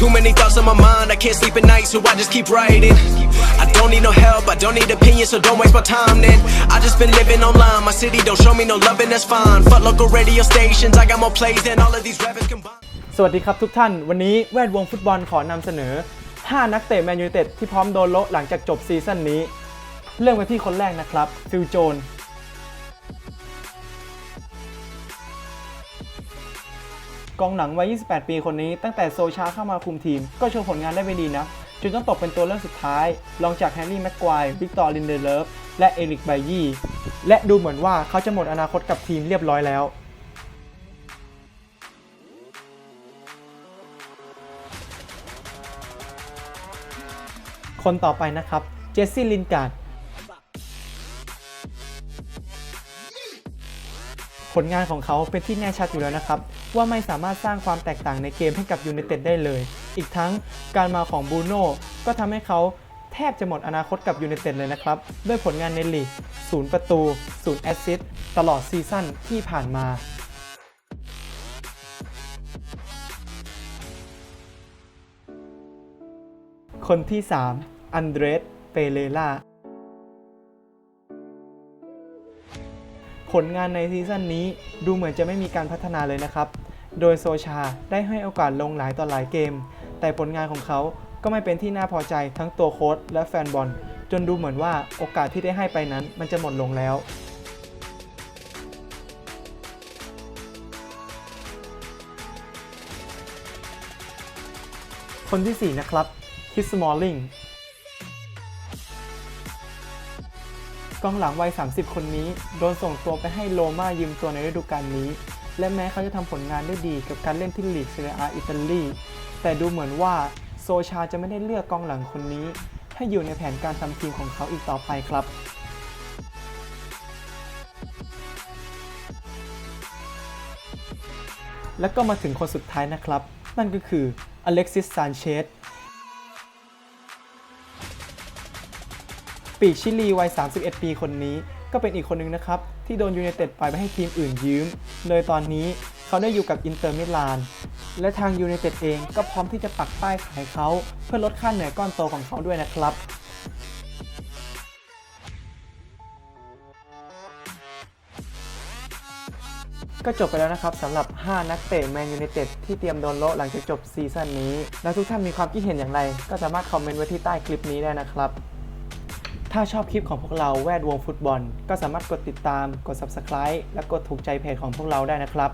Too many thoughts on my mind, I can't sleep at night, so I just keep writing. I don't need no help, I don't need opinions, so don't waste my time then. I just been living online, my city don't show me no love, and that's fine. Fuck local radio stations, I got more plays than all of these rappers combined. สวัสดีครับทุกท่าน วันนี้แวดวงฟุตบอลขอนำเสนอ 5 นักเตะแมนยูเต็ดที่พร้อมโดนโละหลังจากจบซีซั่นนี้ เริ่มกันที่คนแรกนะครับฟิลโจน กองหลังวัย 28 ปีคนนี้ตั้งแต่โซชาเข้ามาคุมทีม ก็โชว์ผลงานได้ไม่ดีนะจนต้องตกเป็นตัวเลือกสุดท้าย รองจากแฮร์รี่แม็กควายวิกตอร์ลินเดเลฟและเอริกไบยี่และดูเหมือนว่าเขาจะหมดอนาคตกับทีมเรียบร้อยแล้วคนต่อไปนะครับ เจสซี่ลินการ์ดผลงานของเขาเป็นที่แน่ชัดอยู่แล้วนะครับ ว่าไม่สามารถสร้างความแตกต่างในเกมให้กับยูไนเต็ดได้เลย อีกทั้งการมาของบูโน่ก็ทำให้เขาแทบจะหมดอนาคตกับยูไนเต็ดเลยนะครับ ด้วยผลงานในลีกศูนย์ประตูศูนย์แอสซิสต์ตลอดซีซั่นที่ผ่านมาคนที่ 3 อันเดรส เปเรล่า ผลงานในซีซั่นนี้ดูเหมือนจะไม่มีการพัฒนาเลยนะครับ โดยโซชาได้ให้โอกาสลงหลายต่อหลายเกม แต่ผลงานของเขาก็ไม่เป็นที่น่าพอใจทั้งตัวโค้ชและแฟนบอล จนดูเหมือนว่าโอกาสที่ได้ให้ไปนั้นมันจะหมดลงแล้วคนที่ 4 นะครับ คิสมอลลิง กองหลังวัย 30 คนนี้ โดนส่งตัวไปให้โรม่ายืมตัวในฤดูกาลนี้ และแม้เขาจะทำผลงานได้ดีกับการเล่นที่ลีกเซเรียอาอิตาลี แต่ดูเหมือนว่าโซชาจะไม่ได้เลือกกองหลังคนนี้ ให้อยู่ในแผนการทำทีมของเขาอีกต่อไปครับแล้วก็มาถึงคนสุดท้ายนะครับ นั่นก็คืออเล็กซิสซานเชส ปีกชิลีวัย 31 ปีคนนี้ ก็เป็นอีกคนหนึ่งนะครับ ที่โดนยูไนเต็ดปล่อยไปให้ทีมอื่นยืม โดยตอนนี้เขาได้อยู่กับอินเตอร์มิลาน และทางยูไนเต็ดเองก็พร้อมที่จะปักป้ายขายเขา เพื่อลดค่าเหนื่อยก้อนโตของเขาด้วยนะครับก็จบไปแล้วนะครับสำหรับ 5 นักเตะแมนยูไนเต็ดที่เตรียมโดนโละหลังจากจบซีซั่นนี้ แล้วทุกท่านมีความคิดเห็นอย่างไร ก็สามารถคอมเมนต์ไว้ที่ใต้คลิปนี้ได้นะครับ ถ้าชอบคลิปของพวกเราแวดวงฟุตบอล ก็สามารถกดติดตาม กด Subscribe และกดถูกใจเพจของพวกเราได้นะครับ